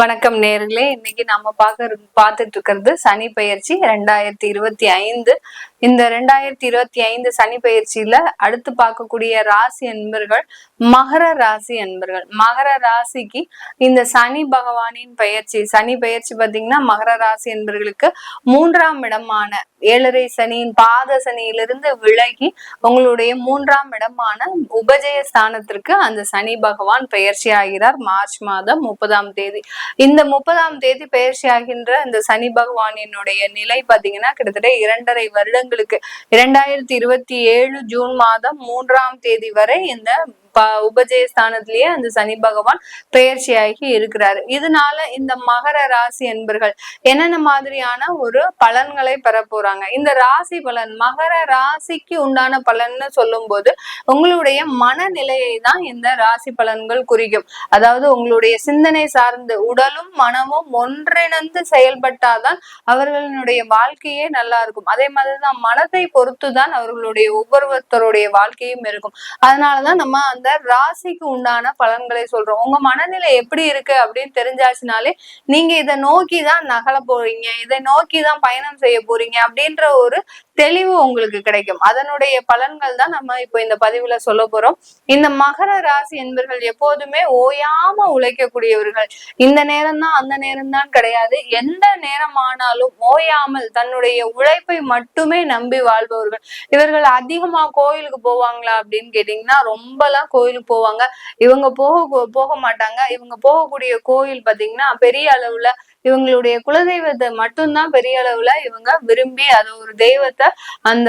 வணக்கம் நேர்களே. இன்னைக்கு நம்ம பார்க்க பார்த்துட்டு இருக்கிறது சனி பயிற்சி ரெண்டாயிரத்தி இருபத்தி ஐந்து. இந்த ரெண்டாயிரத்தி இருபத்தி ஐந்து சனி பயிற்சியில அடுத்து பார்க்கக்கூடிய ராசி என்பர்கள் மகர ராசி என்பர்கள். மகர ராசிக்கு இந்த சனி பகவானின் பயிற்சி சனி பயிற்சி பார்த்தீங்கன்னா மகர ராசி என்பர்களுக்கு மூன்றாம் இடமான ஏழரை சனியின் பாத சனியிலிருந்து விலகி உங்களுடைய மூன்றாம் இடமான உபஜய ஸ்தானத்திற்கு அந்த சனி பகவான் பயிற்சி ஆகிறார் மார்ச் மாதம் முப்பதாம் தேதி. இந்த முப்பதாம் தேதி பயிற்சி ஆகின்ற இந்த சனி பகவானினுடைய நிலை பாத்தீங்கன்னா கிட்டத்தட்ட இரண்டரை வருடங்களுக்கு இரண்டாயிரத்தி இருபத்தி ஏழு ஜூன் மாதம் மூன்றாம் தேதி வரை இந்த உபஜயஸ்தானத்திலேயே அந்த சனி பகவான் பெயர்ச்சியாகி இருக்கிறாரு. இதனால இந்த மகர ராசி என்பர்கள் என்னென்ன மாதிரியான ஒரு பலன்களை பெற போறாங்க? இந்த ராசி பலன் மகர ராசிக்கு உண்டான பலன்னு சொல்லும் போது உங்களுடைய மனநிலையை தான் இந்த ராசி பலன்கள் குறிக்கும். அதாவது உங்களுடைய சிந்தனை சார்ந்து உடலும் மனமும் ஒன்றிணைந்து செயல்பட்டாதான் அவர்களுடைய வாழ்க்கையே நல்லா இருக்கும். அதே மாதிரிதான் மனதை பொறுத்துதான் அவர்களுடைய ஒவ்வொருத்தருடைய வாழ்க்கையும் இருக்கும். அதனாலதான் நம்ம அந்த அந்த ராசிக்கு உண்டான பலன்களை சொல்றோம். உங்க மனநிலை எப்படி இருக்கு அப்படின்னு தெரிஞ்சாச்சுனாலே நீங்க இதை நோக்கி தான் நகல போறீங்க. இதை நோக்கி தான் பயணம் செய்ய போறீங்க அப்படின்ற ஒரு தெளிவு உங்களுக்கு கிடைக்கும். அதனுடைய பலன்கள் தான் நம்ம இப்போ இந்த பதிவுல சொல்ல போறோம். இந்த மகர ராசி என்பவர்கள் எப்போதுமே ஓயாம உழைக்கக்கூடியவர்கள். இந்த நேரம் தான் அந்த நேரம் தான் கிடையாது. எந்த நேரமானாலும் ஓயாமல் தன்னுடைய உழைப்பை மட்டுமே நம்பி வாழ்பவர்கள். இவர்கள் அதிகமா கோயிலுக்கு போவாங்களா அப்படின்னு கேட்டீங்கன்னா ரொம்பலாம் கோயிலுக்கு போவாங்க. இவங்க போக போக மாட்டாங்க. இவங்க போகக்கூடிய கோயில் பாத்தீங்கன்னா பெரிய அளவுல இவங்களுடைய குலதெய்வத்தை மட்டும்தான் பெரிய அளவுல இவங்க விரும்பி அது ஒரு தெய்வத்தை அந்த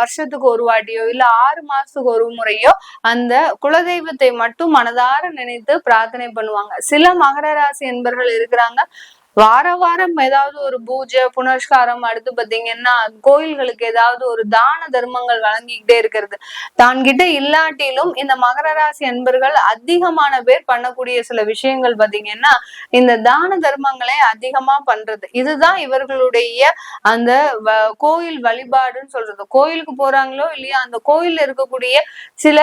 வருஷத்துக்கு ஒரு வாட்டியோ இல்ல ஆறு மாசத்துக்கு ஒரு முறையோ அந்த குலதெய்வத்தை மட்டும் மனதார நினைத்து பிரார்த்தனை பண்ணுவாங்க. சில மகர ராசி என்பர்கள் இருக்கிறாங்க. வார வாரம் ஏதாவது ஒரு பூஜை புனஸ்காரம் அடுத்து பாத்தீங்கன்னா கோயில்களுக்கு ஏதாவது ஒரு தான தர்மங்கள் வழங்கிக்கிட்டே இருக்கிறது. தான் கிட்ட இல்லாட்டிலும் இந்த மகர ராசி அன்பர்கள் அதிகமான பேர் பண்ணக்கூடிய சில விஷயங்கள் பாத்தீங்கன்னா இந்த தான தர்மங்களை அதிகமா பண்றது. இதுதான் இவர்களுடைய அந்த கோயில் வழிபாடுன்னு சொல்றது. கோயிலுக்கு போறாங்களோ இல்லையா அந்த கோயில்ல இருக்கக்கூடிய சில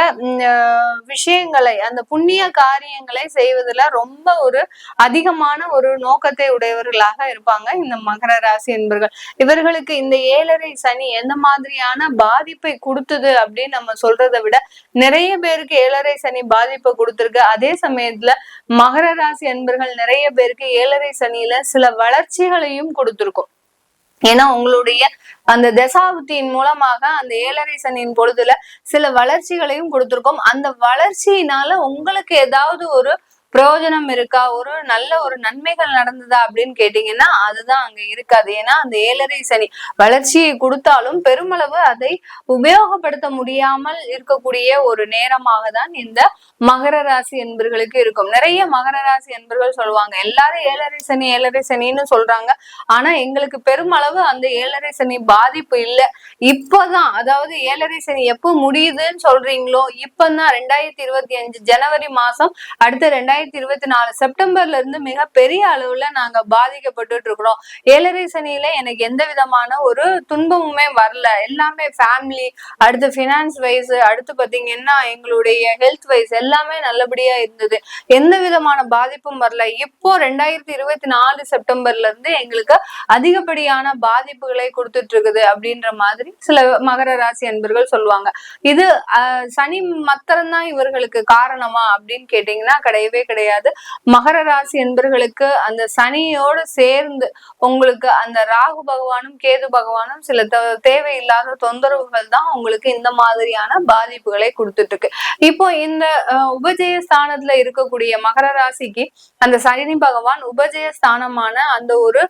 விஷயங்களை அந்த புண்ணிய காரியங்களை செய்வதுல ரொம்ப ஒரு அதிகமான ஒரு நோக்கத்தை உடையவர்களாக இருப்பாங்க. இந்த மகர ராசி என்பர்கள் இவர்களுக்கு இந்த ஏழரை சனி எந்த மாதிரியான பாதிப்பை கொடுத்தது அப்படின்னு நம்ம சொல்றதை விட நிறைய பேருக்கு ஏழரை சனி பாதிப்பை கொடுத்துருக்கு. அதே சமயத்துல மகர ராசி என்பர்கள் நிறைய பேருக்கு ஏழரை சனியில சில வளர்ச்சிகளையும் கொடுத்துருக்கும். ஏன்னா உங்களுடைய அந்த தசாபுத்தியின் மூலமாக அந்த ஏழரை சனியின் பொழுதுல சில வளர்ச்சிகளையும் கொடுத்திருக்கோம். அந்த வளர்ச்சியினால உங்களுக்கு ஏதாவது ஒரு பிரயோஜனம் இருக்கா? ஒரு நல்ல ஒரு நன்மைகள் நடந்ததா அப்படின்னு கேட்டீங்கன்னா அதுதான் அங்க இருக்காது. ஏன்னா அந்த ஏழரை சனி வளர்ச்சியை கொடுத்தாலும் பெருமளவு அதை உபயோகப்படுத்த முடியாமல் இருக்கக்கூடிய ஒரு நேரமாக தான் இந்த மகர ராசி என்பர்களுக்கு இருக்கும். நிறைய மகர ராசி என்பர்கள் சொல்லுவாங்க எல்லாரும் ஏழரை சனி ஏழரை சனின்னு சொல்றாங்க. ஆனா எங்களுக்கு பெருமளவு அந்த ஏழரை சனி பாதிப்பு இல்லை. இப்பதான் அதாவது ஏழரை சனி எப்போ முடியுதுன்னு சொல்றீங்களோ இப்பதான் ரெண்டாயிரத்தி இருபத்தி அஞ்சு ஜனவரி மாசம் அடுத்த ரெண்டாயிரத்தி ரெண்டாயிரத்தி இருபத்தி நாலு செப்டம்பர்ல இருந்து மிக பெரிய அளவுல நாங்க பாதிக்கப்பட்டு இருக்கிறோம். ஏழரை சனியில எனக்கு எந்த விதமான ஒரு துன்பமுமே வரல. எல்லாமே ஃபேமிலி அடுத்து ஃபினான்ஸ் வைஸ் அடுத்து பாத்தீங்கன்னா எங்களுடைய ஹெல்த் வைஸ் எல்லாமே நல்லபடியா இருந்தது. எந்த விதமான பாதிப்பும் வரல. இப்போ ரெண்டாயிரத்தி இருபத்தி நாலு செப்டம்பர்ல இருந்து எங்களுக்கு அதிகப்படியான பாதிப்புகளை கொடுத்துட்டு இருக்குது அப்படின்ற மாதிரி சில மகர ராசி அன்பர்கள் சொல்லுவாங்க. இது சனி மத்திரம்தான் இவர்களுக்கு காரணமா அப்படின்னு கேட்டீங்கன்னா கிடையவே கிடையாது. மகர ராசி என்பர்களுக்கு அந்த சனியோடு சேர்ந்து உங்களுக்கு அந்த ராகு பகவானும் கேது பகவானும் சில தேவையில்லாத தொந்தரவுகள் தான் உங்களுக்கு இந்த மாதிரியான பாதிப்புகளை கொடுத்துட்டு இருக்கு இப்போ இந்த உபஜய ஸ்தானத்துல இருக்கக்கூடிய மகர ராசிக்கு அந்த சனி பகவான் உபஜய ஸ்தானமான அந்த ஒரு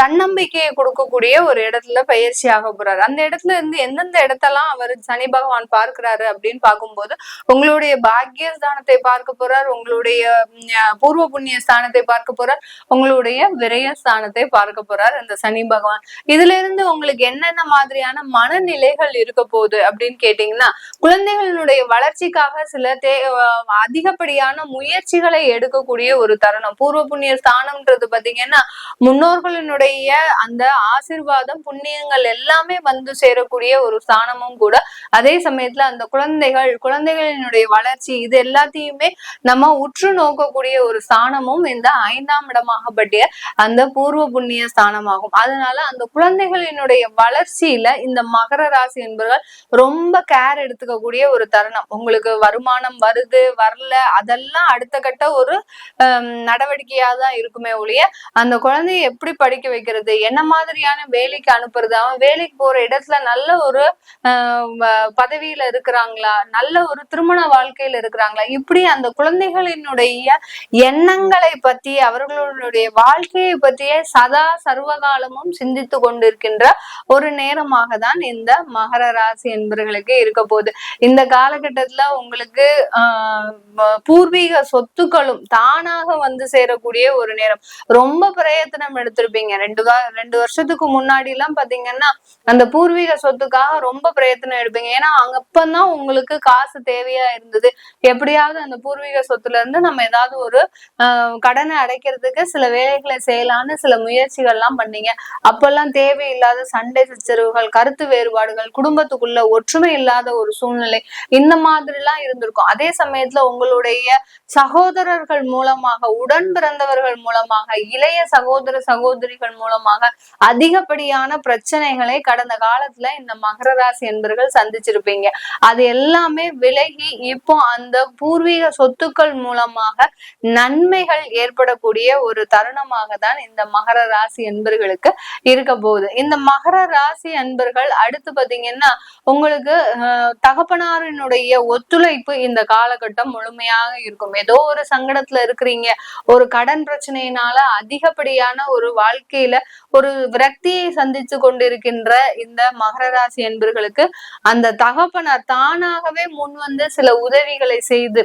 தன்னம்பிக்கையை கொடுக்கக்கூடிய ஒரு இடத்துல பயிற்சி ஆக போறாரு. அந்த இடத்துல இருந்து எந்தெந்த இடத்தெல்லாம் அவர் சனி பகவான் பார்க்கிறாரு அப்படின்னு பார்க்கும்போது உங்களுடைய பாக்கிய ஸ்தானத்தை பார்க்க போறார் உங்களுடைய பூர்வ புண்ணிய ஸ்தானத்தை பார்க்க போறார். உங்களுடைய விரய ஸ்தானத்தை பார்க்க போறார் இந்த சனி பகவான். இதுல இருந்து உங்களுக்கு என்னென்ன மாதிரியான மனநிலைகள் இருக்க போகுது அப்படின்னு கேட்டீங்கன்னா குழந்தைகளுடைய வளர்ச்சிக்காக சில தே அதிகப்படியான முயற்சிகளை எடுக்கக்கூடிய ஒரு தருணம். பூர்வ புண்ணிய ஸ்தானம்ன்றது பாத்தீங்கன்னா முன்னோர்களினுடைய அந்த ஆசிர்வாதம் புண்ணியங்கள் எல்லாமே வந்து சேரக்கூடிய ஒரு ஸ்தானமும் கூட. அதே சமயத்துல அந்த குழந்தைகள் குழந்தைகளினுடைய வளர்ச்சி இது எல்லாத்தையுமே நம்ம உற்று நோக்கக்கூடிய ஒரு ஸ்தானமும் இந்த ஐந்தாம் இடமாகப்பட்டிய அந்த பூர்வ புண்ணிய ஸ்தானமாகும். அதனால அந்த குழந்தைகளினுடைய வளர்ச்சியில இந்த மகர ராசி என்பவர்கள் ரொம்ப கேர் எடுத்துக்கக்கூடிய ஒரு தருணம். உங்களுக்கு வருமானம் வருது வரல அதெல்லாம் அடுத்த கட்ட ஒரு நடவடிக்கையா தான் இருக்குமே ஒழிய அந்த குழந்தைய எப்படி படிக்க வைக்கிறது என்ன மாதிரியான வேலைக்கு அனுப்புறது அவன் வேலைக்கு போற இடத்துல நல்ல ஒரு பதவியில இருக்கிறாங்களா நல்ல ஒரு திருமண வாழ்க்கையில இருக்கிறாங்களா இப்படி அந்த குழந்தைகளினுடைய எண்ணங்களை பத்தி அவர்களுடைய வாழ்க்கையை பற்றியே சதா சர்வகாலமும் சிந்தித்து கொண்டிருக்கின்ற ஒரு நேரமாக தான் இந்த மகர ராசி என்பவர்களுக்கு இருக்க போகுது. இந்த காலகட்டத்துல உங்களுக்கு பூர்வீக சொத்துக்களும் தானாக வந்து சேரக்கூடிய ஒரு நேரம். ரொம்ப பிரயத்தனம் எடுத்திருப்பீங்க. ரெண்டு ரெண்டு வருஷத்துக்கு முன்னாடி எல்லாம் பாத்தீங்கன்னா அந்த பூர்வீக சொத்துக்காக ரொம்ப பிரயத்தனம் எடுப்பீங்க. ஏன்னா அப்பதான் உங்களுக்கு காசு தேவையா இருந்தது. எப்படியாவது அந்த பூர்வீக சொத்துல இருந்து நம்ம ஏதாவது ஒரு கடனை அடைக்கிறதுக்கு சில வேலைகளை செய்யலாம்னு சில முயற்சிகள் எல்லாம் பண்ணீங்க. அப்பெல்லாம் தேவையில்லாத சண்டை சச்சரவுகள் கருத்து வேறுபாடுகள் குடும்பத்துக்குள்ள ஒற்றுமை இல்லாத ஒரு சூழ்நிலை இந்த மாதிரி எல்லாம் இருந்திருக்கும். அதே சமயத்துல உங்களுடைய சகோதரர்கள் மூலமாக உடன் பிறந்தவர்கள் மூலமாக இளைய சகோதர சகோதரிகள் மூலமாக அதிகப்படியான பிரச்சனைகளை கடந்த காலத்துல இந்த மகர ராசி என்பர்கள் சந்திச்சிருப்பீங்க. அது எல்லாமே விலகி இப்போ அந்த பூர்வீக சொத்துக்கள் மூலமாக நன்மைகள் ஏற்படக்கூடிய ஒரு தருணமாக தான் இந்த மகர ராசி என்பர்களுக்கு இருக்க போகுது. இந்த மகர ராசி அன்பர்கள் அடுத்து பாத்தீங்கன்னா உங்களுக்கு தகப்பனாரினுடைய ஒத்துழைப்பு இந்த காலகட்டம் முழுமையாக இருக்கும். ஏதோ ஒரு சங்கடத்துல இருக்கிறீங்க. ஒரு கடன் பிரச்சனையினால அதிகப்படியான ஒரு வாழ்க்கையில ஒரு விரக்தியை சந்திச்சு கொண்டிருக்கின்ற இந்த மகர ராசி என்பர்களுக்கு அந்த தகப்பனார் தானாகவே முன் வந்து சில உதவிகளை செய்து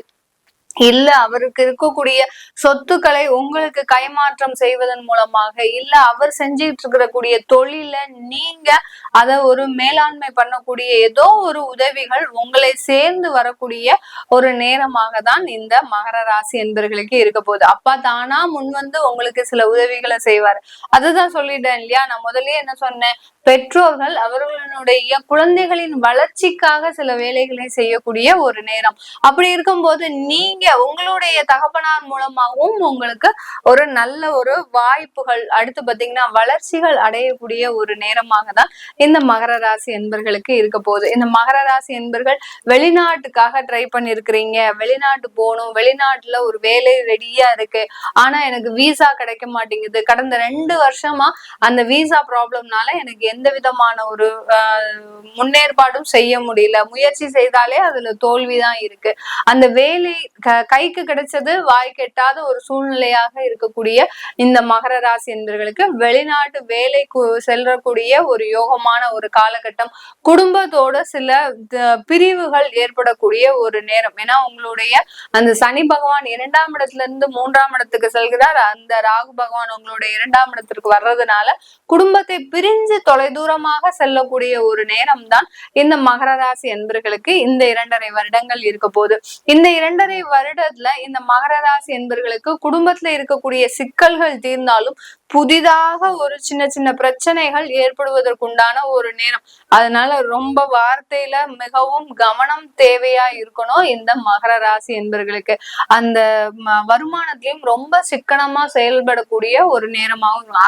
இல்ல அவருக்கு இருக்கக்கூடிய சொத்துக்களை உங்களுக்கு கைமாற்றம் செய்வதன் மூலமாக இல்ல அவர் செஞ்சுட்டு இருக்கக்கூடிய தொழில நீங்க அத ஒரு மேலாண்மை பண்ணக்கூடிய ஏதோ ஒரு உதவிகள் உங்களை சேர்ந்து வரக்கூடிய ஒரு நேரமாக தான் இந்த மகர ராசி என்பர்களுக்கு இருக்க போகுது. அப்பா தானா முன் வந்து உங்களுக்கு சில உதவிகளை செய்வார். அதுதான் சொல்லிட்டேன் இல்லையா? நான் முதல்லயே என்ன சொன்னேன்? பெற்றோர்கள் அவர்களுடைய குழந்தைகளின் வளர்ச்சிக்காக சில வேலைகளை செய்யக்கூடிய ஒரு நேரம். அப்படி இருக்கும்போது நீங்க உங்களுடைய தகப்பனார் மூலமாகவும் உங்களுக்கு ஒரு நல்ல ஒரு வாய்ப்புகள் அடுத்து பாத்தீங்கன்னா வளர்ச்சிகள் அடையக்கூடிய ஒரு நேரமாக தான் இந்த மகர ராசி என்பர்களுக்கு இருக்க போகுது. இந்த மகர ராசி என்பர்கள் வெளிநாட்டுக்காக ட்ரை பண்ணிருக்கிறீங்க. வெளிநாட்டு போகணும். வெளிநாட்டுல ஒரு வேலை ரெடியா இருக்கு. ஆனா எனக்கு விசா கிடைக்க மாட்டேங்குது. கடந்த ரெண்டு வருஷமா அந்த விசா ப்ராப்ளம்னால எனக்கு எந்த விதமான ஒரு முன்னேற்பாடும் செய்ய முடியல. முயற்சி செய்தாலே அதுல தோல்விதான் இருக்கு. அந்த வேலை கைக்கு கிடைச்சது வாய் கெட்டாத ஒரு சூழ்நிலையாக இருக்கக்கூடிய இந்த மகர ராசி என்பர்களுக்கு வெளிநாட்டு வேலை செல்லக்கூடிய ஒரு யோகமான ஒரு காலகட்டம் குடும்பத்தோட சில பிரிவுகள் ஏற்படக்கூடிய ஒரு நேரம். ஏன்னா உங்களுடைய அந்த சனி பகவான் இரண்டாம் இடத்துல இருந்து மூன்றாம் இடத்துக்கு செல்கிறார். அந்த ராகு பகவான் உங்களுடைய இரண்டாம் இடத்திற்கு வர்றதுனால குடும்பத்தை பிரிஞ்சு தொலை தொலைதூரமாக செல்லக்கூடிய ஒரு நேரம் தான் இந்த மகர ராசி என்பர்களுக்கு இந்த இரண்டரை வருடங்கள் இருக்க போது இந்த இரண்டரை வருடத்துல இந்த மகர ராசி என்பர்களுக்கு குடும்பத்துல இருக்கக்கூடிய சிக்கல்கள் தீர்ந்தாலும் புதிதாக ஒரு சின்ன சின்ன பிரச்சனைகள் ஏற்படுவதற்குண்டான ஒரு நேரம். அதனால ரொம்ப வார்த்தையில மிகவும் கவனம் தேவையா இருக்கணும் இந்த மகர ராசி என்பர்களுக்கு. அந்த வருமானத்திலையும் ரொம்ப சிக்கனமா செயல்படக்கூடிய ஒரு நேரமாகும்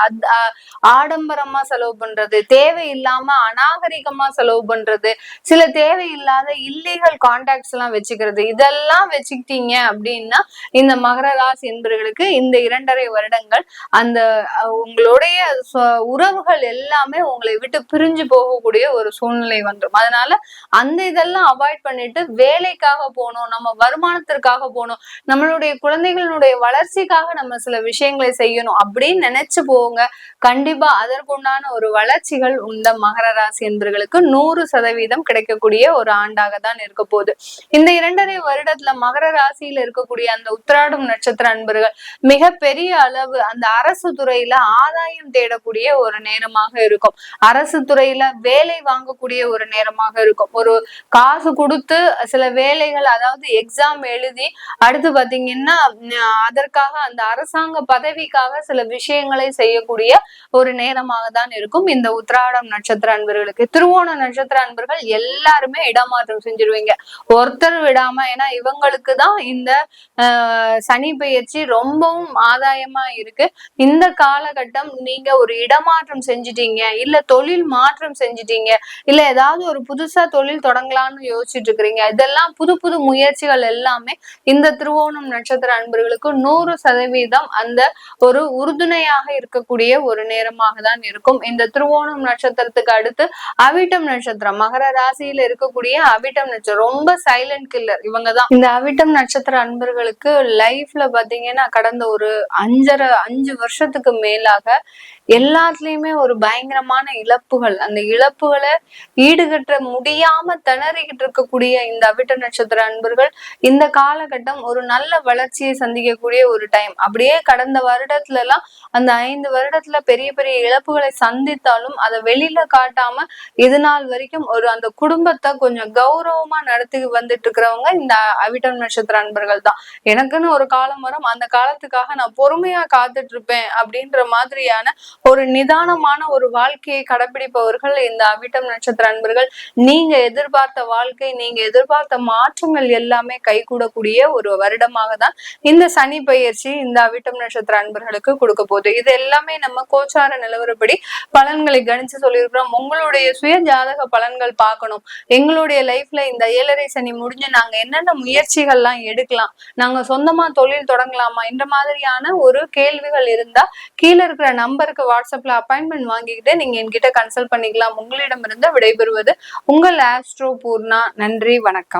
ஆடம்பரமா செலவு பண்றது தேவையில்லாம அநாகரிகமா செலவு பண்றது சில தேவையில்லாத இல்லீகல் கான்டாக்ட்ஸ் எல்லாம் வச்சுக்கிறது இதெல்லாம் வச்சுக்கிட்டீங்க அப்படின்னா இந்த மகர ராசி என்பர்களுக்கு இந்த இரண்டரை வருடங்கள் அந்த உங்களுடைய உறவுகள் எல்லாமே உங்களை விட்டு பிரிஞ்சு போகக்கூடிய ஒரு சூழ்நிலை வந்துடும் அதனால அந்த இதெல்லாம் அவாய்ட் பண்ணிட்டு வேலைக்காக போகணும் நம்ம வருமானத்திற்காக போகணும் நம்மளுடைய குழந்தைகளுடைய வளர்ச்சிக்காக நம்ம சில விஷயங்களை செய்யணும் அப்படின்னு நினைச்சு போங்க. கண்டிப்பா அதற்குண்டான ஒரு வளர்ச்சிகள் இந்த மகர ராசி என்பர்களுக்கு நூறு சதவீதம் கிடைக்கக்கூடிய ஒரு ஆண்டாக தான் இருக்க போகுது. இந்த இரண்டரை வருடத்துல மகர ராசி ராசியில இருக்கக்கூடிய அந்த உத்திராடம் நட்சத்திர அன்பர்கள் மிக பெரிய அளவு அந்த அரசு துறையில ஆதாயம் தேடக்கூடிய ஒரு நேரமாக இருக்கும். அரசு துறையில வேலை வாங்கக்கூடிய ஒரு நேரமாக இருக்கும். ஒரு காசு கொடுத்து சில வேலைகள் அதாவது எக்ஸாம் எழுதி அடுத்து பாத்தீங்கன்னா அதற்காக அந்த அரசாங்க பதவிக்காக சில விஷயங்களை செய்யக்கூடிய ஒரு நேரமாக தான் இருக்கும் இந்த உத்திராடம் நட்சத்திர அன்பர்களுக்கு. திருவோண நட்சத்திர அன்பர்கள் எல்லாருமே இடமாற்றம் செஞ்சிருவீங்க. ஒருத்தர் விடாம ஏன்னா இவங்களுக்கு தான் இந்த ஆஹ், சனி பயிற்சி ரொம்பவும் ஆதாயமா இருக்கு. இந்த காலகட்டம் நீங்க ஒரு இடமாற்றம் செஞ்சிட்டீங்க இல்ல தொழில் மாற்றம் செஞ்சிட்டீங்க இல்ல ஏதாவது ஒரு புதுசா தொழில் தொடங்கலாம்னு யோசிச்சுட்டு இருக்கிறீங்க இதெல்லாம் புது புது முயற்சிகள் எல்லாமே இந்த திருவோணம் நட்சத்திர அன்பர்களுக்கு நூறு சதவீதம் அந்த ஒரு உறுதுணையாக இருக்கக்கூடிய ஒரு நேரமாக தான் இருக்கும். இந்த திருவோணம் நட்சத்திரத்துக்கு அடுத்து அவிட்டம் நட்சத்திரம். மகர ராசியில இருக்கக்கூடிய அவிட்டம் நட்சத்திரம். ரொம்ப சைலண்ட் கில்லர் இவங்க தான். இந்த அவிட்டம் நட்சத்திரம் நட்சத்திர அன்பர்களுக்கு லைஃப்ல பாத்தீங்கன்னா கடந்த ஒரு அஞ்சரை அஞ்சு வருஷத்துக்கு மேலாக எல்லாத்துலயுமே ஒரு பயங்கரமான இழப்புகள். அந்த இழப்புகளை ஈடுகட்ட முடியாம திணறிக்கிட்டு இருக்கக்கூடிய இந்த அவிட்ட நட்சத்திர அன்பர்கள் இந்த காலகட்டம் ஒரு நல்ல வளர்ச்சியை சந்திக்கக்கூடிய ஒரு டைம் அப்படியே கடந்த வருடத்துல எல்லாம் அந்த ஐந்து வருடத்துல பெரிய பெரிய இழப்புகளை சந்தித்தாலும் அதை வெளியில காட்டாம இது நாள் வரைக்கும் ஒரு அந்த குடும்பத்தை கொஞ்சம் கௌரவமா நடத்தி வந்துட்டு இருக்கிறவங்க இந்த அவிட்டம் நட்சத்திர அன்பர்கள் தான். எனக்குன்னு ஒரு காலம் வரும். அந்த காலத்துக்காக நான் பொறுமையா காத்துட்டு இருப்பேன் அப்படின்ற மாதிரியான ஒரு நிதானமான ஒரு வாழ்க்கையை கடைபிடிப்பவர்கள் இந்த அவிட்டம் நட்சத்திர அன்பர்கள். நீங்க எதிர்பார்த்த வாழ்க்கை நீங்க எதிர்பார்த்த மாற்றங்கள் எல்லாமே கைகூடக்கூடிய ஒரு வருடமாக தான் இந்த சனி பயிற்சி இந்த அவிட்டம் நட்சத்திர அன்பர்களுக்கு கொடுக்க போகுது. இது எல்லாமே நம்ம கோச்சார நிலவரப்படி பலன்களை கணிச்சு சொல்லியிருக்கிறோம். உங்களுடைய சுய ஜாதக பலன்கள் பார்க்கணும். எங்களுடைய லைஃப்ல இந்த ஏழரை சனி முடிஞ்சு நாங்க என்னென்ன முயற்சிகள்லாம் எடுக்கலாம். நாங்க சொந்தமா தொழில் தொடங்கலாமா? இந்த மாதிரியான ஒரு கேள்விகள் இருந்தா கீழே இருக்கிற நம்பருக்கு வாட்ஸ்அப்ல அப்பாயின்மெண்ட் வாங்கிக்கிட்டு நீங்க என்கிட்ட கன்சல்ட் பண்ணிக்கலாம். உங்களிடமிருந்து விடைபெறுவது உங்கள் ஆஸ்ட்ரோ பூர்ணா. நன்றி வணக்கம்.